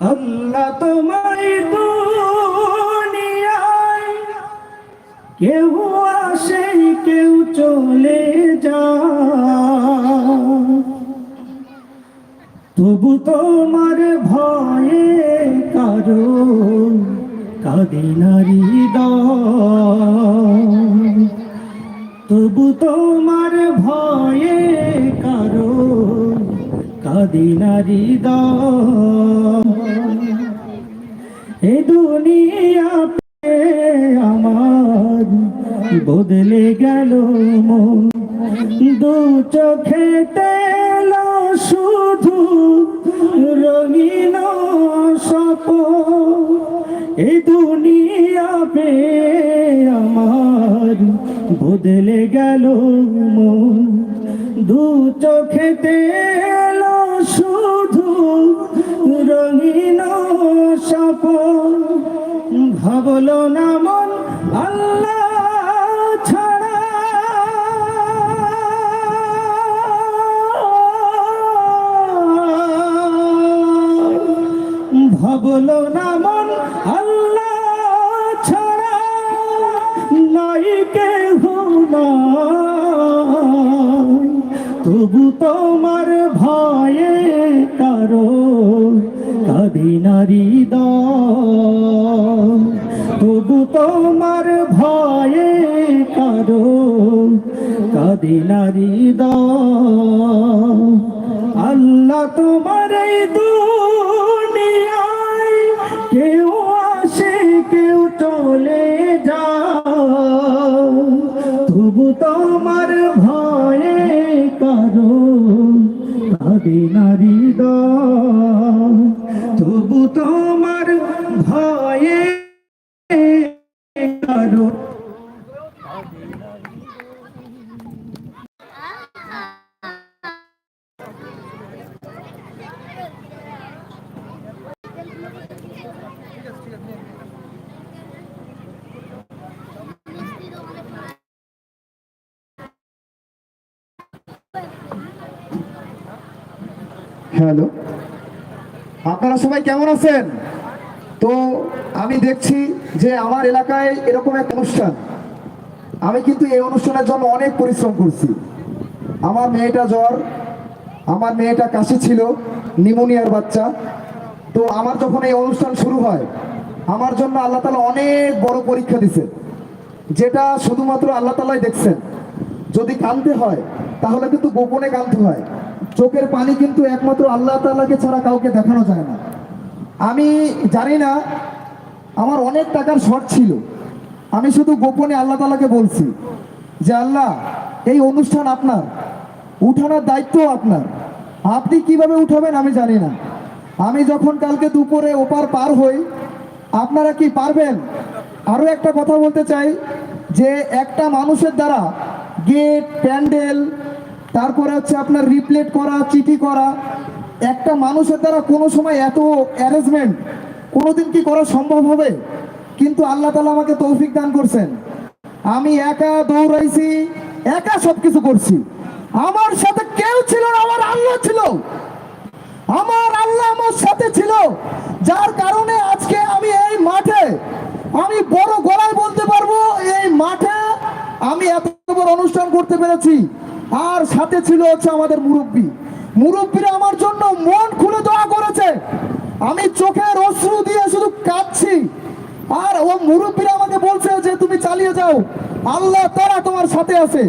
আল্লাহ তোমার দুনিয়ায় কেউ আসে, কেউ চলে যায়। তবু তোমার ভয়ে কারও কাঁদে নারী তবু তোমার ভয়ে কারও কাঁদে নারী এ দুনিয়া আমার বদলে গেল মন। দু চোখে তেল শুধু রঙিন সপ এ দুনিয়া পে আমার বদলে গেল মন। দু চোখে তেল শুধু রঙিন সপ ভাবলো না মন আল্লাহ ছাড়া। ভাবলো না মন তবু তোমার ভয়ে কারও কাঁদি নারী তবু তোমার ভয়ে কারও কাঁদি নারী আল্লাহ তোমার এই দুনিয়ায় কেউ আসে, কেউ চলে যাও। তবু তোমার ভয়ে কারও কাঁদে নারী তবু তোমার হ্যালো। আপনারা সবাই কেমন আছেন? তো আমি দেখছি যে আমার এলাকায় এরকম এক অনুষ্ঠান। আমি কিন্তু এই অনুষ্ঠানের জন্য অনেক পরিশ্রম করছি। আমার মেয়েটা জ্বর, আমার মেয়েটা কাশি ছিল, নিমোনিয়ার বাচ্চা। তো আমার যখন এই অনুষ্ঠান শুরু হয়, আমার জন্য আল্লাহ তালা অনেক বড় পরীক্ষা দিছে। যেটা শুধুমাত্র আল্লাহ তালাই দেখছেন। যদি কানতে হয়, তাহলে কিন্তু গোপনে কানতে হয়। চোখের পানি কিন্তু একমাত্র আল্লাহ তাআলাকে ছাড়া কাউকে দেখানো যায় না। আমি জানি না, আমার অনেক টাকার শর্ট ছিল। আমি শুধু গোপনে আল্লাহ তালাকে বলছি যে আল্লাহ, এই অনুষ্ঠান আপনার, উঠানোর দায়িত্ব আপনার। আপনি কীভাবে উঠাবেন আমি জানি না। আমি যখন কালকে দুপুরে ওপার পার হই, আপনারা কি পারবেন? আরও একটা কথা বলতে চাই, যে একটা মানুষের দ্বারা গেট, প্যান্ডেল, তারপরে হচ্ছে আপনার রিপ্লেট করা, চিঠি করা, একটা মানুষের দ্বারা কোনো সময় এত অ্যারেঞ্জমেন্ট কোনোদিন কি করা সম্ভব হবে? কিন্তু আল্লাহ তালা আমাকে তৌফিক দান করছেন। আমি একা দৌড়াইছি, একা সবকিছু করছি। আমার সাথে কেউ ছিল না, আমার আল্লাহ ছিল। আমার আল্লাহ আমার সাথে ছিল। যার কারণে আজকে আমি এই মাঠে, আমি বড় গলায় বলতে পারব, এই মাঠে আমি এত বড় অনুষ্ঠান করতে পেরেছি। আর সাথে ছিল হচ্ছে আমাদের মুরব্বী। মুরব্বীরা আমার জন্য মন খুলে দোয়া করেছে। আমি চোখের অশ্রু দিয়ে শুধু কাঁদছি। মুরব্বীরা আমাকে বলছে যে তুমি চালিয়ে যাও। আল্লাহ তারা তোমার সাথে আছে।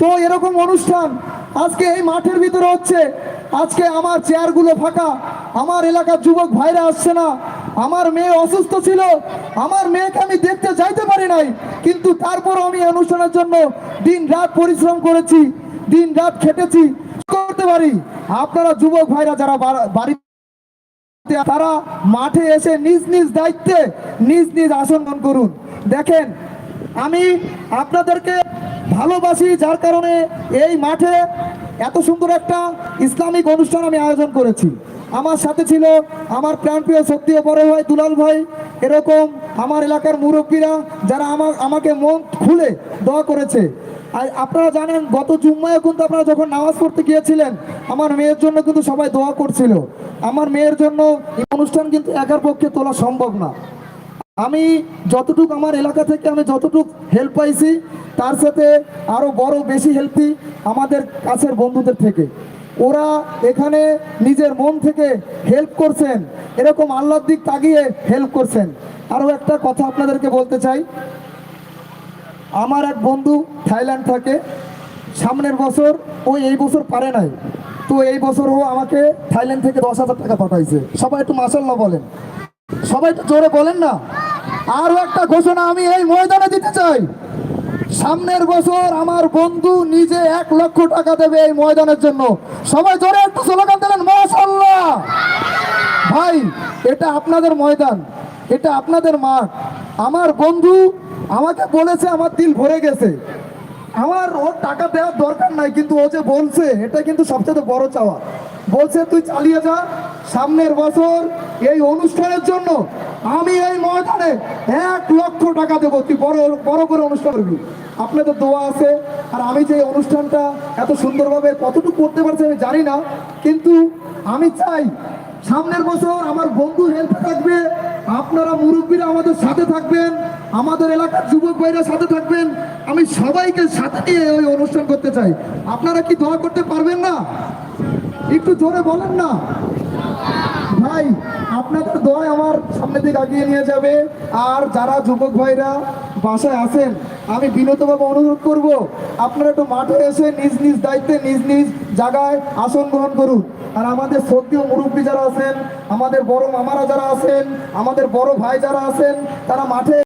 তো এরকম অনুষ্ঠান আজকে এই মাঠের ভিতরে হচ্ছে। আজকে আমার চেয়ারগুলো ফাঁকা। আমার এলাকার যুবক ভাইরা আসছে না। আমার মেয়ে অসুস্থ ছিল। আমার মেয়েকে আমি দেখতে যাইতে পারি নাই। কিন্তু তারপরও আমি অনুষ্ঠানের জন্য দিন রাত পরিশ্রম করেছি। দিন রাত খেটেছি। করতে পারি। আপনারা যুবক ভাইরা যারা বাড়ি তারা মাঠে এসে নিজ নিজ দায়িত্বে নিজ নিজ আসন গ্রহণ করুন। দেখেন, আমি আপনাদেরকে ভালোবাসি যার কারণে এই মাঠে এত সুন্দর একটা ইসলামিক অনুষ্ঠান আমি আয়োজন করেছি। আমার সাথে ছিল আমার প্রাণপ্রিয় সত্যি বড় ভাই দুলাল ভাই, এরকম আমার এলাকার মুরব্বীরা যারা আমার, আমাকে মন খুলে দোয়া করেছে। আপনারা জানেন, গত জুম্মায় কিন্তু আপনারা যখন নামাজ পড়তে গিয়েছিলেন, আমার মেয়ের জন্য কিন্তু সবাই দোয়া করছিল। আমার মেয়ের জন্য এই অনুষ্ঠান কিন্তু একার পক্ষে তোলা সম্ভব না। আমি যতটুক আমার এলাকা থেকে আমি যতটুক হেল্প পাইছি, তার সাথে আরও বড় বেশি হেল্পই আমাদের কাছের বন্ধুদের থেকে। ওরা এখানে নিজের মন থেকে হেল্প করছেন, এরকম আল্লাহর দিক তাগিয়ে হেল্প করছেন। আরও একটা কথা আপনাদেরকে বলতে চাই আমার এক বন্ধু থাইল্যান্ড থাকে। সামনের বছর ওই এই বছর পারে নাই। তো এই বছর ও আমাকে থাইল্যান্ড থেকে দশ হাজার টাকা পাঠাইছে। সবাই একটু মাসাল্লাহ বলেন। সবাই তো জোরে বলেন না। আরও একটা ঘোষণা আমি এই ময়দানে দিতে চাই। সামনের বছর আমার বন্ধু নিজে এক লক্ষ টাকা দেবে এই ময়দানের জন্য। সবাই জোরে একটু স্লোগান দিলেন মাসাল্লাহ ভাই, এটা আপনাদের ময়দান। এটা আপনাদের মাঠ। আমার বন্ধু আমাকে বলেছে, আমার দিল ভরে গেছে। আমার ওর টাকা দেওয়ার দরকার নাই, কিন্তু ও যে বলছে, এটা কিন্তু সবচেয়ে বড় চাওয়া। বলছে, তুই চালিয়ে যা, সামনের বছর এই অনুষ্ঠানের জন্য আমি এই ময়দানে এক লক্ষ টাকা দেবো। তুই বড় বড় করে অনুষ্ঠান করবি। আপনাদের দোয়া আছে, আর আমি যে অনুষ্ঠানটা এত সুন্দরভাবে কতটুকু করতে পারছি আমি জানি না, কিন্তু আমি চাই সামনের বছর আমার বন্ধু হেল্পে থাকবে। আপনারা মুরব্বীরা আমাদের সাথে থাকবেন। আমাদের এলাকার যুবক ভাইরা সাথে থাকবেন। আমি সবাইকে সাথে নিয়ে ওই অনুষ্ঠান করতে চাই। আপনারা কি দোয়া করতে পারবেন না? একটু জোরে বলেন না। ভাই, আপনাদের দোয়ায় আমার সামনে দিকে এগিয়ে নিয়ে যাবে। আর যারা যুবক ভাইরা বাসায় আসেন আমি বিনতভাবে অনুরোধ করব, আপনারা একটু মাঠে এসে নিজ নিজ দায়িত্বে, নিজ নিজ জায়গায় আসন গ্রহণ করুন। আর আমাদের শ্রদ্ধীয় মুরব্বী যারা আছেন, আমাদের বড় মামারা যারা আছেন, আমাদের বড় ভাই যারা আছেন, তারা মাঠে